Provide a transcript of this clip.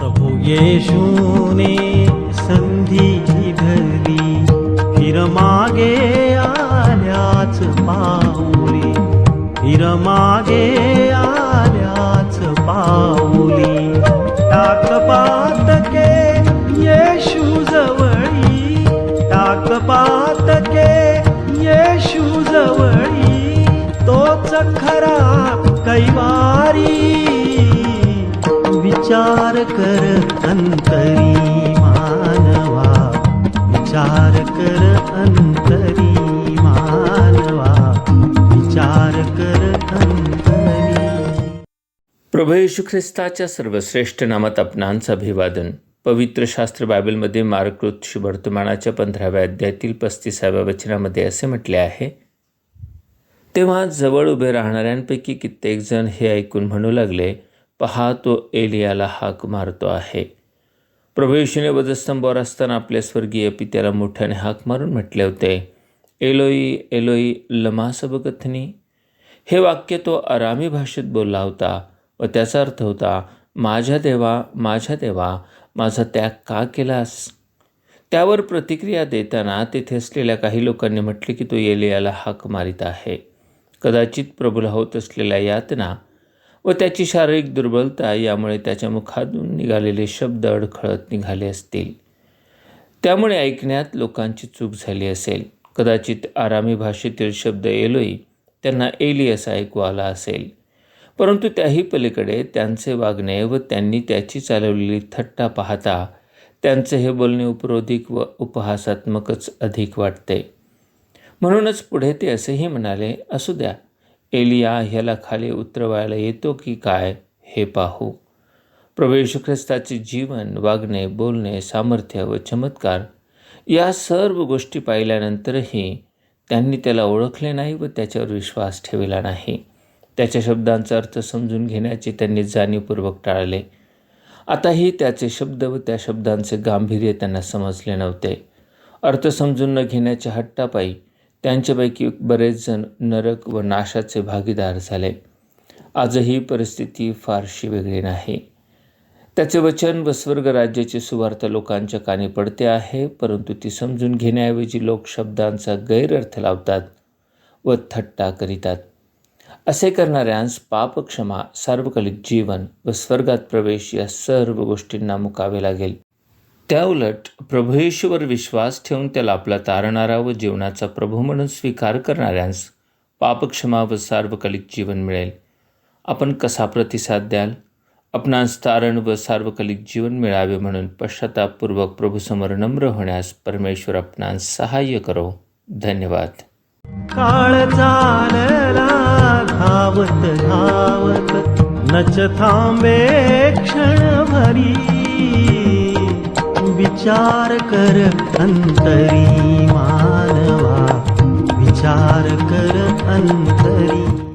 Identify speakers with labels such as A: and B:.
A: प्रभु येशूने संधी धरली फिर मागे आल्याच पाऊली. फिर मागे आल्याच पाऊली. टाक पातके येशू जवळी. टाक पातके येशू जवळी. तोच खरा कैवारी विचार कर अंतरी मानवा. विचार कर अंतरी मानवा. विचार कर अंतरी.
B: प्रभू येशू ख्रिस्ताच्या सर्वश्रेष्ठ नामात आपणांचं अभिवादन. पवित्र शास्त्र बायबलमध्ये मार्कृत शुभवर्तमानाच्या पंधराव्या अध्यायातील पस्तीसाव्या वचनामध्ये असे म्हटले आहे तेव्हा जवळ उभे राहणाऱ्यांपैकी कित्येक जण हे ऐकून म्हणू लागले पहा तो एलियाला हाक मारतो आहे. प्रभू येशूने वधस्तंभावर असताना आपल्या स्वर्गीय पित्याला मोठ्याने हाक मारून म्हटले होते एलोई एलोई लमा सबकथनी. हे वाक्य तो आरामी भाषेत बोलला होता व त्याचा अर्थ होता माझ्या देवा माझ्या देवा माझा त्याग का केलास? त्यावर प्रतिक्रिया देताना तेथे असलेल्या काही लोकांनी म्हटले की तो एलियाला हाक मारित आहे. कदाचित प्रभूला होत असलेल्या यातना व त्याची शारीरिक दुर्बलता यामुळे त्याच्या मुखातून निघालेले शब्द अडखळत निघाले असतील. त्यामुळे ऐकण्यात लोकांची चूक झाली असेल. कदाचित आरामी भाषेतील शब्द एलोई त्यांना एली असा ऐकू आला असेल. परंतु त्याही पलीकडे त्यांचे वागणे व त्यांनी त्याची चालवलेली थट्टा पाहता त्यांचे हे बोलणे उपरोधिक व उपहासात्मकच अधिक वाटते. म्हणूनच पुढे ते असेही म्हणाले असू द्या एलिया ह्याला खाली उतरवायला येतो की काय हे पाहू. प्रभू येशू ख्रिस्ताचे जीवन वागणे बोलणे सामर्थ्य व चमत्कार या सर्व गोष्टी पाहिल्यानंतरही त्यांनी त्याला ओळखले नाही व त्याच्यावर विश्वास ठेवला नाही. त्याच्या शब्दांचा अर्थ समजून घेण्याचे त्यांनी जाणीवपूर्वक टाळले. आताही त्याचे शब्द व त्या शब्दांचे गांभीर्य त्यांना समजले नव्हते. अर्थ समजून न घेण्याच्या हट्टापायी त्यांच्यापैकी बरेच जण नरक व नाशाचे भागीदार झाले. आजही परिस्थिती फारशी वेगळी नाही. त्याचे वचन व स्वर्ग राज्याची सुवार्थ लोकांच्या कानी पडते आहे परंतु ती समजून घेण्याऐवजी लोक शब्दांचा गैरअर्थ लावतात व थट्टा करीतात. असे करणाऱ्यांस पापक्षमा सार्वकालिक जीवन व स्वर्गात प्रवेश या सर्व गोष्टींना मुकावे लागेल. त्याउलट प्रभूयेशूवर विश्वास ठेवून त्याला आपला तारणारा व जीवनाचा प्रभू म्हणून स्वीकार करणाऱ्यांस पापक्षमा व सार्वकालिक जीवन मिळेल. आपण कसा प्रतिसाद द्याल? आपणास तारण व सार्वकालिक जीवन मिळावे म्हणून पश्चातापूर्वक प्रभूसमोर नम्र होण्यास परमेश्वर आपणास सहाय्य करो. धन्यवाद.
A: काळ चालला धावत धावत नच थांबे क्षण भरी विचार कर अंतरी मानवा. विचार कर अंतरी